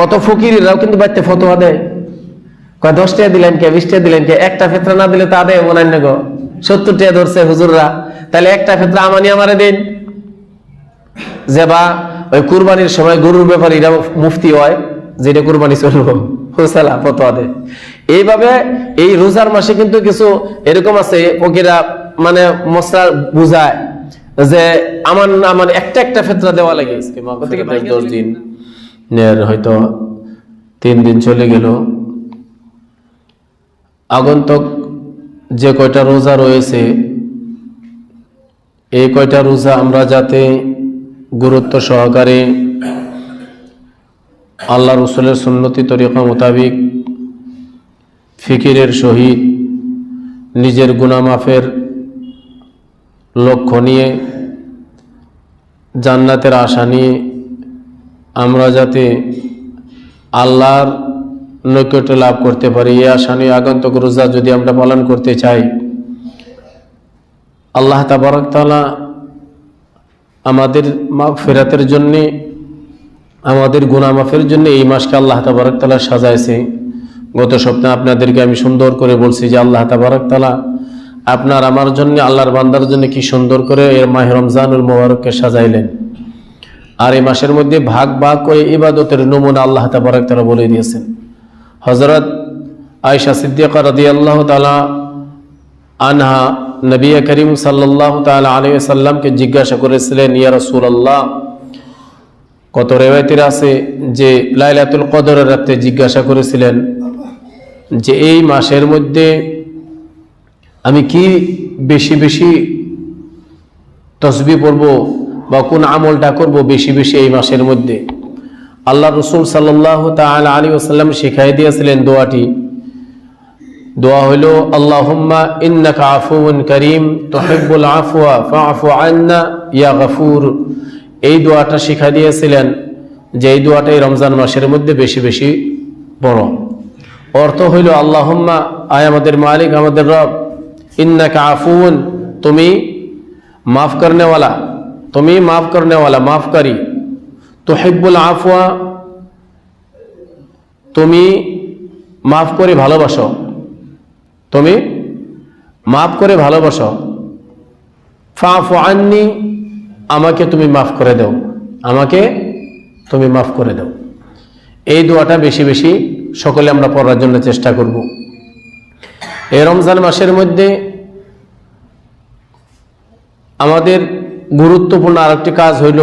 কত ফকিরেরাও কিন্তু বাড়তে ফতোয়া দেয়। কয়, দশ টাকা দিলেন কে, বিশ টাকা দিলেন কে? একটা ফেতরা না দিলে তা দেয় মনে গো। সত্তর টাকা ধরছে হুজুররা। তাহলে একটা ফেতরা আমানি আমারে দিন। যে বা, ওই কুরবানির সময় গরুর ব্যাপারে এরা মুফতি হয়, যেটা কুরবানি চলবো হুসালা ফতোয়া দেয়। এইভাবে এই রোজার মাসে কিন্তু কিছু এরকম আছে ফকিরা মানে মশলা বুঝায় যে আমার আমার একটা একটা ফেতরা দেওয়া লাগে। দশ দিন। হয়তো তিন দিন চলে গেল। আগন্তক যে কয়টা রোজা রয়েছে, এই কয়টা রোজা আমরা যাতে গুরুত্ব সহকারে আল্লাহ রসুলের সুন্নতি তরিকা মোতাবিক ফিকিরের সহিত নিজের গুণামাফের লক্ষ্য নিয়ে জান্নাতের আশা নিয়ে আমরা যাতে আল্লাহর নৈকট্য লাভ করতে পারি। এই আশা নিয়ে আগন্তক রোজা যদি আমরা পালন করতে চাই, আল্লাহ তাবারকতালা আমাদের ফেরাতের জন্যে, আমাদের গুণামাফের জন্য এই মাসকে আল্লাহ তাবারকতালা সাজাইছে। গত সপ্তাহে আপনাদেরকে আমি সুন্দর করে বলছি যে আল্লাহ তাবারকতালা আপনার আমার জন্য, আল্লাহর বান্দার জন্য কি সুন্দর করে এর মাহ রমজানুল মোবারককে সাজাইলেন। আর এই মাসের মধ্যে ভাগ ভাগ করে ইবাদতের নমুনা আল্লাহ তাবারকতালা বলে দিয়েছেন। হজরত আয়সা সিদ্দিকা রদি আল্লাহ তালা আনহা নবী করিম সাল্লাহ তালা আলী সাল্লামকে জিজ্ঞাসা করেছিলেন, ইয়া রসুল আল্লাহ কত রেওয়ায়তের আছে? যে লাইলাতুল কদরের রাতে জিজ্ঞাসা করেছিলেন যে, এই মাসের মধ্যে আমি কি বেশি বেশি তসবি পড়ব? বা কোন আমলটা করব বেশি বেশি এই মাসের মধ্যে। আল্লাহ রসুল সাল্লাহ তাল আলী ওসাল্লাম শিখাই দিয়েছিলেন দোয়াটি। দোয়া হইল, আল্লাহুম্মা ইন্নাকা আফুউন করিম, তুহিব্বুল আফুয়া ফাআফু আন্না, ইয়া গফুর। এই দোয়াটা শিখাই দিয়েছিলেন, যে এই দোয়াটা এই রমজান মাসের মধ্যে বেশি বেশি বড় অর্থ হইল, আল্লাহুম্মা, আয় আমাদের মালিক, আমাদের রব, ইন্নাকা আফুন তুমি মাফ করনেওয়ালা তুমি মাফ করনেওয়ালা মাফ করি তুহিব্বুল আফওয়া, তুমি মাফ করে ভালোবাসো। তুমি মাফ করে ভালোবাসো। ফাফু আননি, আমাকে তুমি মাফ করে দাও। আমাকে তুমি মাফ করে দাও। এই দোয়াটা বেশি বেশি সকলে আমরা পড়ার জন্য চেষ্টা করব। এই রমজান মাসের মধ্যে আমাদের গুরুত্বপূর্ণ আরেকটি কাজ হইল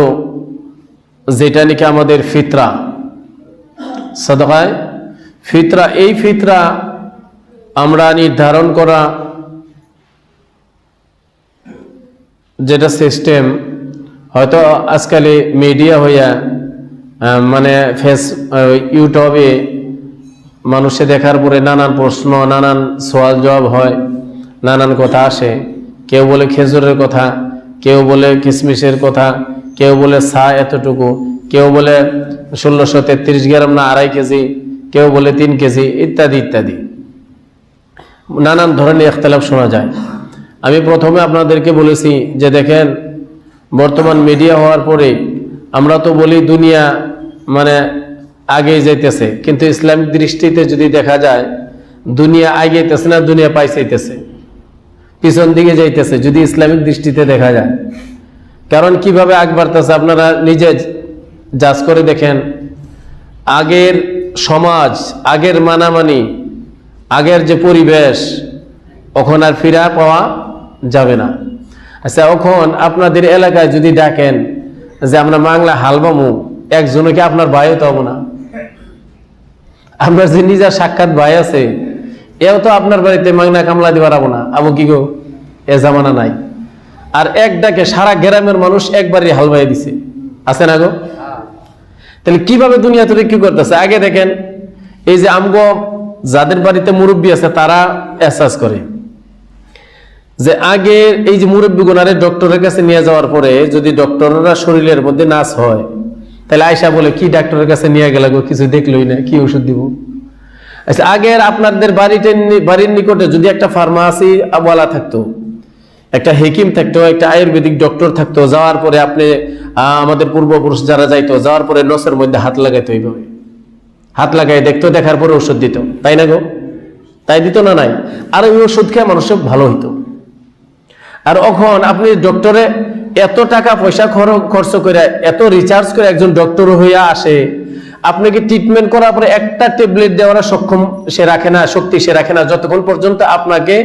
যেটা নাকি আমাদের ফিতরা। সদকায়, ফিতরা, এই ফিতরা আমরা নির্ধারণ করা যেটা সিস্টেম, হয়তো আজকালে মিডিয়া হইয়া মানে ফেস ইউটিউবে মানুষে দেখার পরে নানান প্রশ্ন, নানান সওয়াল জবাব হয়, নানান কথা আসে। কেউ বলে খেজুরের কথা কেউ বলে কিশমিশের কথা, কেউ বলে সা এতটুকু, কেউ বলে ষোলোশো তেত্রিশ গ্রাম না আড়াই কেজি, কেউ বলে তিন কেজি, ইত্যাদি ইত্যাদি। নানান ধরনের ইখতলাফ শোনা যায়। আমি প্রথমে আপনাদেরকে বলেছি যে দেখেন, বর্তমান মিডিয়া হওয়ার পরে আমরা তো বলি দুনিয়া মানে আগে যাইতেছে, কিন্তু ইসলামিক দৃষ্টিতে যদি দেখা যায়, দুনিয়া আগেতেছে না, দুনিয়া পাইছাইতেছে পিছন দিকে যাইতেছে, যদি ইসলামিক দৃষ্টিতে দেখা যায়। কারণ কীভাবে আগ বাড়তেছে, আপনারা নিজে যাচ করে দেখেন। আগের সমাজ, আগের মানামানি, আগের যে পরিবেশ, ওখন আর ফিরা পাওয়া যাবে না। আচ্ছা এখন আপনাদের এলাকায় যদি ডাকেন যে, আমরা বাংলা হালবামু একজনকে আপনার ভাইও তো না? আপনার যে নিজের সাক্ষাৎ ভাই আছে এও তো আপনার বাড়িতে মাংনা কামলা দিবার না। আবু কি গো? এ জামানা নাই। আর এক ডাকে সারা গ্রামের মানুষ একবারই হালবাই দিছে। আছে না গো? তাহলে কীভাবে দুনিয়া তুলে কি করতেছে? আগে দেখেন, এই যে আমগো যাদের বাড়িতে মুরব্বী আছে, তারা এহসাস করে। যে আগে এই যে মুরব্বী গুনারে ডক্টরের কাছে নিয়ে যাওয়ার পরে যদি ডক্টররা শরীরের মধ্যে নাচ হয়, তাহলে আয়সা বলে, কি ডাক্তারের কাছে নিয়ে গেল গো? কিছু দেখলই না, কি ওষুধ দিব? আচ্ছা আগের আপনাদের বাড়িতে বাড়ির নিকটে যদি একটা ফার্মাসি বলা থাকতো, একটা হেকিম থাকতো, একটা আয়ুর্বেদিক ডক্টর থাকতো, যাওয়ার পরে আপনি আমাদের পূর্বপুরুষ যারা যাইতো, যাওয়ার পরে নসের মধ্যে হাত লাগাইতো এইভাবে। হাত লাগাই দেখতো, দেখার পরে ওষুধ দিত। তাই না গো? তাই দিত না নাই? আর ওই ওষুধ খেয়ে মানুষের ভালো হইতো। আর এখন আপনি ডক্টরে এত টাকা পয়সা খর- খরচ করে, এত রিচার্জ করে একজন ডক্টর হইয়া আসে আপনাকে ট্রিটমেন্ট করার পরে একটা ট্যাবলেট দেওয়ার সক্ষম সে রাখে না, শক্তি সে রাখে না? যতক্ষণ পর্যন্ত আপনাকে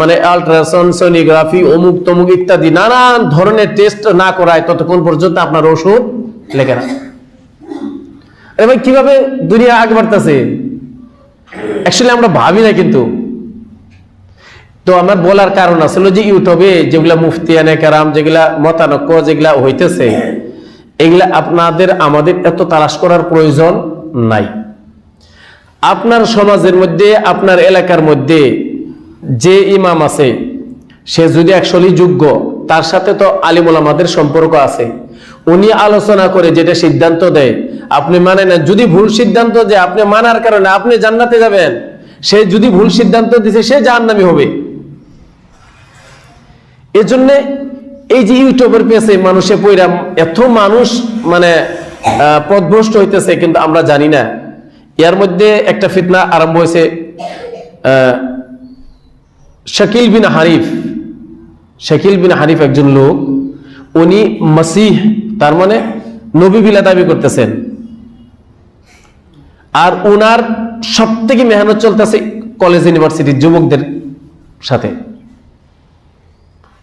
মানে আলট্রাসাউন্ড সোনিগ্রাফি অমুক তমুক ইত্যাদি নানান ধরনের টেস্ট না করায়, ততক্ষণ পর্যন্ত আপনার ওষুধ লেখে না। আরে ভাই, কীভাবে দুনিয়া আগে বাড়তেছে? অ্যাকচুয়ালি আমরা ভাবি না কিন্তু। তো আমার বলার কারণ আসলে যে ইউটিউবে যেগুলা মুফতিয়ানে কারাম, যেগুলা মতানক্য, যেগুলা হইতেছে এগুলা আপনাদের, আমাদের এত তালাশ করার প্রয়োজন নাই। আপনার সমাজের মধ্যে, আপনার এলাকার মধ্যে যে ইমাম আছে, সে যদি অ্যাকচুয়ালি যোগ্য, তার সাথে তো আলিমুল আমাদের সম্পর্ক আছে। উনি আলোচনা করে যেটা সিদ্ধান্ত দেয়, আপনি মানেন না। যদি ভুল সিদ্ধান্ত যে আপনি মানার কারণে আপনি জান্নাতে যাবেন, সে যদি ভুল সিদ্ধান্ত দিছে, সে জাহান্নামী হবে। এজন্য এই যে ইউটিউবের পেছে মানুষে পইরা এত মানুষ মানে আহ, পথভ্রষ্ট হইতেছে কিন্তু আমরা জানি না। এর মধ্যে একটা ফিতনা আরম্ভ হয়েছে শাকিল বিন হারিফ। শাকিল বিন হারিফ একজন লোক উনি মাসিহ তার মানে নবী বিলা দাবি করতেছেন। আর ওনার সব থেকে মেহনত চলতেছে কলেজ ইউনিভার্সিটির যুবকদের সাথে।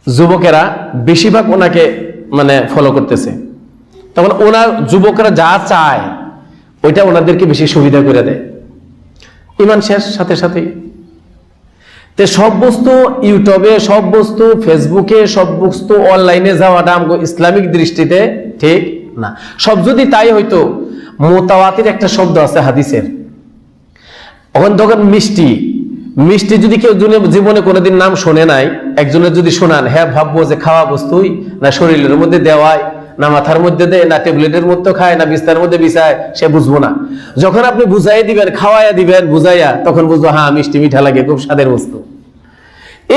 যুবকেরা বেশিরভাগ ওনাকে মানে ফলো করতেছে। তখন ওনার যুবকরা যা চায়, ওইটা ওনাদেরকে বেশি সুবিধা করে দেয়। ইমান শেষ, সাথে সাথেই। তে সব বস্তু ইউটিউবে, সব বস্তু ফেসবুকে, সব বস্তু অনলাইনে যাওয়াটা আমগো ইসলামিক দৃষ্টিতে ঠিক না। সব যদি তাই হইতো, মোতাওয়াতির একটা শব্দ আছে হাদিসের। তখন তখন মিষ্টি মিষ্টি যদি কেউ জীবনে কোনোদিন নাম শোনে নাই, একজনের যদি শোনান হ্যাঁ ভাববো যে খাওয়া বস্তুই, না শরীরের মধ্যে দেওয়ায় না মাথার মধ্যে দেয়, না ট্যাবলেটের মধ্যে খায়, না বিস্তার মধ্যে বিছায়, সে বুঝব না। যখন আপনি বুঝাই দিবেন, খাওয়াইয়া দিবেন, বুঝাইয়া, তখন বুঝব হ্যাঁ মিষ্টি মিঠা লাগে, খুব স্বাদের বস্তু।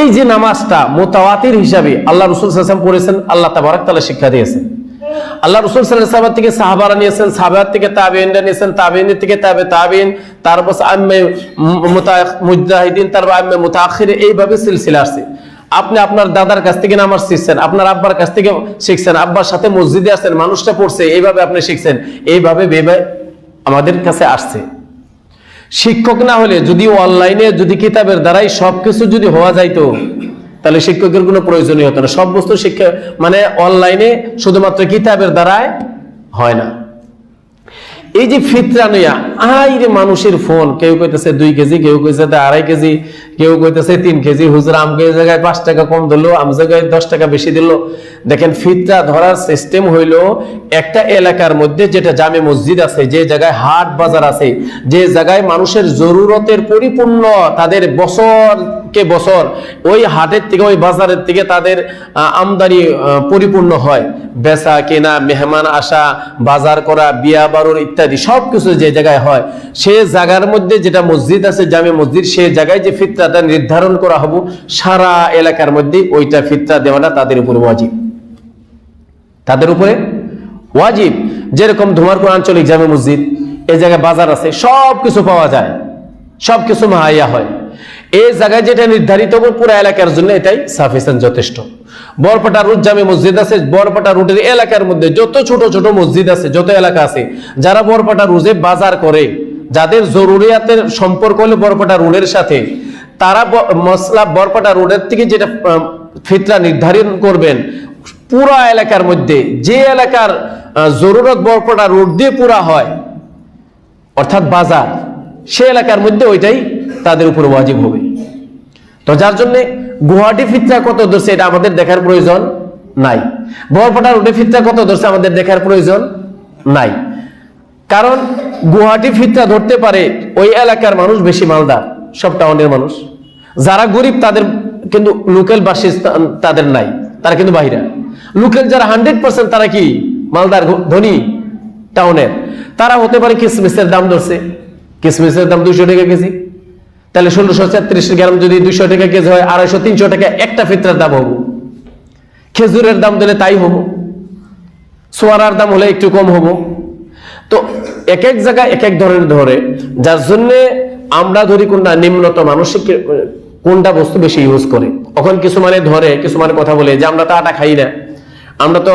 এই যে নামাজটা মোতাওয়াতির হিসাবে আল্লাহ রসুল সাল্লাম পড়েছেন আল্লাহ তাবারাক তাআলা শিক্ষা দিয়েছেন। আল্লাহ রসুল সাল্লাহ থেকে সাহাবারা নিয়েছেন, সাহাবার থেকে তাবেইনরা নিয়েছেন তাবেইনের থেকে তাবে তাবেইন তারপর আম্মে মুজাহিদিন, তারপর আম্মে মুতাখির, এইভাবে সিলসিলা আসছে। আপনি আপনার দাদার কাছ থেকে নামাজ শিখছেন, আপনার আব্বার কাছ থেকে শিখছেন, আব্বার সাথে মসজিদে আসছেন মানুষটা পড়ছে, এইভাবে আপনি শিখছেন, এইভাবে ভেবে আমাদের কাছে আসছে। শিক্ষক না হলে যদি অনলাইনে, যদি কিতাবের দ্বারাই সবকিছু যদি হওয়া যাইতো তাহলে শিক্ষকের কোনো প্রয়োজনই হতো না। সব বস্তু শিক্ষা মানে অনলাইনে শুধুমাত্র কিতাবের দ্বারাই হয় না। এই যে ফিতরা নইয়া আই রে মানুষের ফোন, কেউ কইতেছে দুই কেজি, কেউ কইতেছে আড়াই কেজি, কেউ কইতেছে তিন কেজি, হুজুর আমকে জায়গায় পাঁচ টাকা কম দিল আম জায়গায় দশ টাকা বেশি দিল। দেখেন ফিতরা ধরার সিস্টেম হইল একটা এলাকার মধ্যে যেটা জামে মসজিদ আছে, যে জায়গায় হাট বাজার আছে, যে জায়গায় মানুষের জরুরতের পরিপূর্ণ তাদের বছর কে বছর ওই হাটের থেকে, ওই বাজারের থেকে তাদের আমদানি পরিপূর্ণ হয়। বেচা, কেনা, মেহমান আসা, বাজার করা, বিয়া বারুর ইত্যাদি সবকিছু যে জায়গায় হয়, সে জায়গার মধ্যে যেটা মসজিদ আছে, জামে মসজিদ, সে জায়গায় যে ফিতরাটা নির্ধারণ করা হব, সারা এলাকার মধ্যে ওইটা ফিতরা দেওয়াটা তাদের উপর ওয়াজিব। তাদের উপরে ওয়াজিব। যেরকম ধুমারপুর আঞ্চলিক জামে মসজিদ এই জায়গায় বাজার আছে সব কিছু পাওয়া যায় সব কিছু মাহাইয়া হয়। এই জায়গায় যেটা নির্ধারিত হবে, পুরো এলাকার জন্য এটাই সাফিসিয়েন্ট যথেষ্ট। বরপাটা রুট জামে মসজিদ আছে, বরপাটা রুটের এলাকার মধ্যে যত ছোট ছোট মসজিদ আছে, যত এলাকা আছে, যারা বরপাটা রুজে বাজার করে, যাদের জরুরিয়াতের সম্পর্ক হলো বরপাটা রুডের সাথে, তারা মশলা বরপাটা রোডের থেকে যেটা ফিতরা নির্ধারণ করবেন, পুরা এলাকার মধ্যে, যে এলাকার জরুরত বরপটা রোড দিয়ে পুরা হয়, অর্থাৎ বাজার, সে এলাকার মধ্যে ওইটাই তাদের উপর ওয়াজিব হবে। তো যার জন্য গুয়াহাটি ফিতরা কত ধরছে এটা আমাদের দেখার প্রয়োজন নাই। বরপটা রোডে ফিতরা কত ধরছে আমাদের দেখার প্রয়োজন নাই। কারণ গুয়াহাটি ফিতরা ধরতে পারে ওই এলাকার মানুষ বেশি মালদার, সব টাউনের মানুষ। যারা গরিব তাদের কিন্তু লোকাল বাসিস্তান তাদের নাই, তারা কিন্তু বাহিরা। লোকাল যারা হান্ড্রেড পার্সেন্ট তারা কি মালদার ধনী টাউনের? তারা হতে পারে কিসমিসের দাম ধরছে। কিসমিসের দাম দুইশো টাকা কেজি। তাহলে ষোলোশো ছত্রিশ গ্রাম যদি দুইশো টাকা কেজি হয়, আড়াইশো, তিনশো টাকা একটা ফিতরার দাম হব। খেজুরের দাম দিলে তাই হব। সোয়ারার দাম হলে একটু কম হব। তো এক এক জায়গায় এক এক ধরনের ধরে, যার জন্য আমরা ধরি কোনটা নিম্নত মানসিক কোনটা বস্তু বেশি ইউজ করে। তখন কিছু মানে ধরে, কিছু মানে কথা বলে যে আমরা তো আটা খাই না। আমরা তো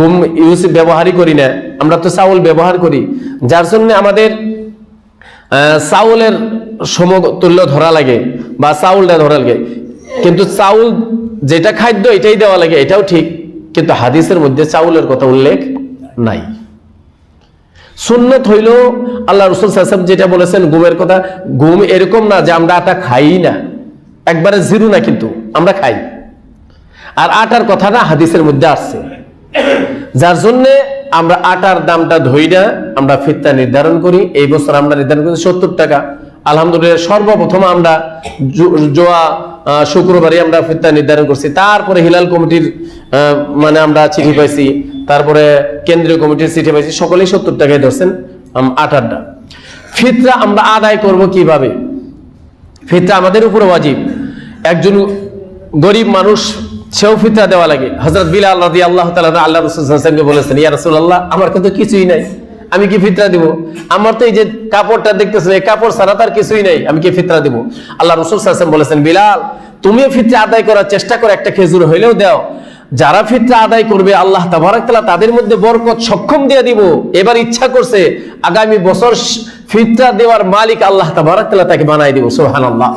গুম ইউজ ব্যবহারই করি না। আমরা তো চাউল ব্যবহার করি। যার জন্য আমাদের চাউলের সমতুল্য ধরা লাগে বা চাউলটা ধরা লাগে। কিন্তু চাউল যেটা খাদ্য এটাই দেওয়া লাগে, এটাও ঠিক। কিন্তু হাদিসের মধ্যে চাউলের কথা উল্লেখ নাই। সুন্নত হইল আল্লাহ রসুল সাহেব যেটা বলেছেন, ঘুমের কথা, ঘুম এরকম না যে আমরা আটা খাই না। একবারে জিরু না কিন্তু, আমরা খাই। আর আটার কথা না হাদিসের মধ্যে আসছে। যার জন্য আমরা আটার দামটা ধরি না আমরা ফিতটা নির্ধারণ করি, এই বছর আমরা নির্ধারণ করি সত্তর টাকা। আলহামদুলিল্লাহ সর্বপ্রথম আমরা জোয়া আহ, শুক্রবারই আমরা ফিতটা নির্ধারণ করছি। তারপরে হিলাল কমিটির মানে আমরা চিঠি পাইছি। তারপরে কেন্দ্রীয় কমিটির চিঠি পাইছি। সকলেই সত্তর টাকায় ধরছেন আটারটা ফিতরা আমরা আদায় করব কীভাবে? ফিতরা আমাদের উপর ওয়াজিব। একজন গরিব মানুষ সেও ফিতরা দেওয়া লাগে। হজরত বিলাল রাদি আল্লাহ তালা আল্লাহ রসুলকে বলেছেন ইয়া রসুল আল্লাহ আমার কিন্তু কিছুই নাই। আমি কি ফিতরা দিব? আমার তো এই যে কাপড়টা দেখতেছেন, এই কাপড় ছাড়া তার কিছুই নাই, আমি কি ফিতরা দিব? আল্লাহ রসুল সাল্লাম বলেছেন, বিলাল, তুমিও ফিতরা আদায় করার চেষ্টা করো, একটা খেজুর হইলেও দাও। যারা ফিতরা আদায় করবে, আল্লাহ তাবারাকাল্লাহ তাদের মধ্যে বরকত, সক্ষম দিয়ে দিব। এবার ইচ্ছা করছে, আগামী বছর ফিতরা দেওয়ার মালিক আল্লাহ তাবারাকাল্লাহ তাকে বানাই দিব, সুবহানাল্লাহ।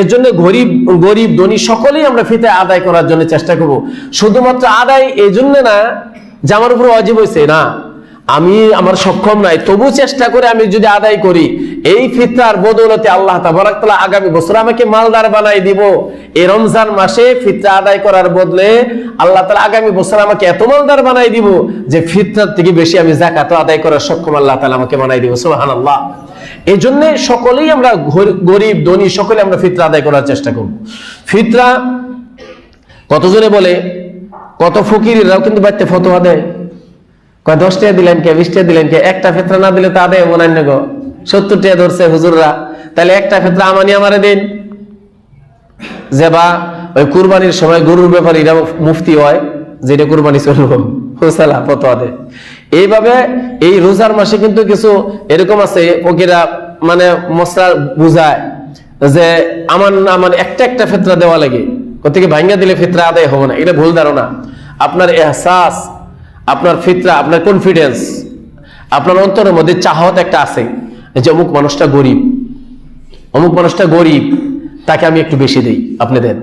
এর জন্য গরিব গরিব, ধনী সকলেই আমরা ফিতে আদায় করার জন্য চেষ্টা করব। শুধুমাত্র আদায় এই জন্য না, যে আমার উপর অজীব হয়েছে না। আমি আমার সক্ষম নাই তবু চেষ্টা করে আমি যদি আদায় করি, এই ফিতরার বদৌলতে আল্লাহ তাবারাকাল্লাহ আগামী বছর আমাকে মালদার বানাই দিব। এই রমজান মাসে ফিতরা আদায় করার বদলে আল্লাহ তাআলা আগামী বছর আমাকে এত মালদার বানাই দিব যে ফিতরার থেকে বেশি আমি জাকাত আদায় করার সক্ষম আল্লাহ তালা আমাকে বানাই দিব, সুবহানাল্লাহ। এই জন্য সকলেই আমরা গরিব, ধনী সকলে আমরা ফিতরা আদায় করার চেষ্টা করব। ফিতরা কতজনে বলে? কত ফকিরেরাও কিন্তু বাড়িতে ফতোয়া দেয়। কয়, দশ দিলেন কে, বিশ টাকা দিলেন কে? একটা ফেতরা না দিলে তা দেয় মনে হয় গো। সত্তর টাকা ধরছে হুজুররা। তাহলে একটা ফেতরা আমানি আমারে দিন। যে বা, ওই কুরবানির সময় গরুর ব্যাপারে এরা মুফতি হয়, যেটা কুরবানি চলবো। হুসালা, ফতোয়া দেয় এইভাবে এই রোজার মাসে কিন্তু কিছু এরকম আছে, ফকিরা মানে মশলা বুঝায় যে আমার আমার একটা একটা ফেতরা দেওয়া লাগে। কোথেকে ভাঙ্গা দিলে ফিতরা আদায় হবে না? এটা ভুল ধারণা। আপনার এহসাস আপনার ফিতরা, আপনার কনফিডেন্স আপনার অন্তরের মধ্যে চাহত একটা আছে যে অমুক মানুষটা গরিব, অমুক মানুষটা গরিব, তাকে আমি একটু বেশি দেই, আপনি দেন।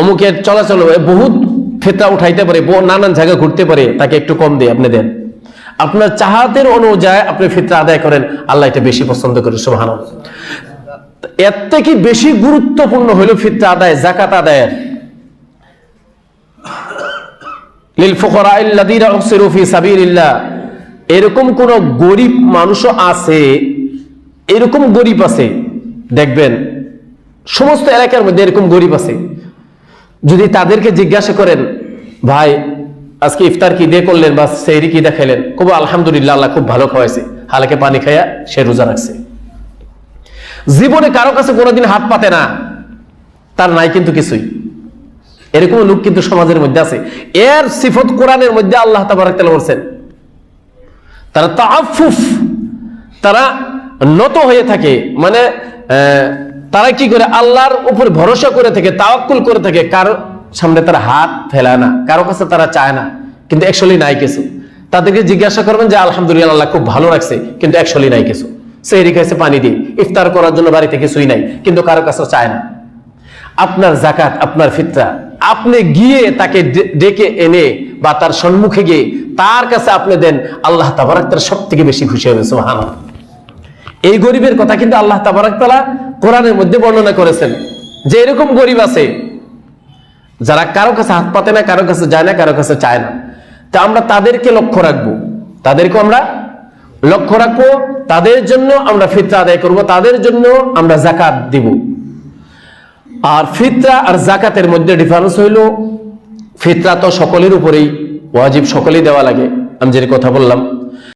অমুকের চলাচল বহুত ফেতরা উঠাইতে পারে নানান জায়গায় ঘুরতে পারে, তাকে একটু কম দিয়ে আপনি দেন। আপনার চাহাতের অনুযায়ী আপনি ফিতরা আদায় করেন, আল্লাহ এটা বেশি পছন্দ করে সুবহান এর থেকে বেশি গুরুত্বপূর্ণ হলো ফিতরা আদায় জাকাত আদায়ের। এরকম কোন গরিব মানুষও আছে, এরকম গরিব আছে, দেখবেন, সমস্ত এলাকার মধ্যে এরকম গরিব আছে। যদি তাদেরকে জিজ্ঞাসা করেন, ভাই, আজকে ইফতার কি দিয়ে করলেন বা সেহরি কি দেখাইলেন খুব আলহামদুলিল্লাহ, আল্লাহ খুব ভালো খাওয়াইছে। হালাকে পানি খাইয়া সে রোজা রাখছে। জীবনে কারও কাছে কোনোদিন হাত পাতে না, তার নাই কিন্তু কিছুই। এরকম লোক কিন্তু সমাজের মধ্যে আছে। এর সিফত কোরআনের মধ্যে আল্লাহ তাবারাক তাআলা বলছেন, তারা তাআফুফ তারা নত হয়ে থাকে মানে তারা কি করে? আল্লাহর উপর ভরসা করে থাকে, তাওয়াক্কুল করে থাকে, কারও সামনে তারা হাত ফেলায় না, কারও কাছে তারা চায় না, কিন্তু একচুয়ালি নাই কিছু। তাদেরকে জিজ্ঞাসা করবেন যে, আলহামদুলিল্লাহ, আল্লাহ খুব ভালো রাখছে, কিন্তু একচুয়ালি নাই কিছু। সেহরি খাইছে পানি দিয়ে ইফতার করার জন্য বাড়িতে কিছুই নাই, কিন্তু কারও কাছে চায় না। আপনার জাকাত আপনার ফিতরা আপনি গিয়ে তাকে ডেকে এনে বা তার সম্মুখে গিয়ে তার কাছে আপনি দেন, আল্লাহ তাবারাক তার সব থেকে বেশি খুশি হবে, সুবহানাল্লাহ। এই গরিবের কথা কিন্তু আল্লাহ তাবারাক তাআলা কোরআনের মধ্যে বর্ণনা করেছেন যে এরকম গরিব আছে, যারা কারও কাছে হাত পাতে না, কারও কাছে যায় না, কারও কাছে চায় না। তা আমরা তাদেরকে লক্ষ্য রাখব। তাদেরকে আমরা লক্ষ্য রাখব, তাদের জন্য আমরা ফিতরা আদায় করব, তাদের জন্য আমরা জাকাত দিব। আর ফিতরা আর জাকাতের মধ্যে ডিফারেন্স হইল, ফিতরা তো সকলের উপরেই, ওয়াজিব সকলেই দেওয়া লাগে। আমি যেটা কথা বললাম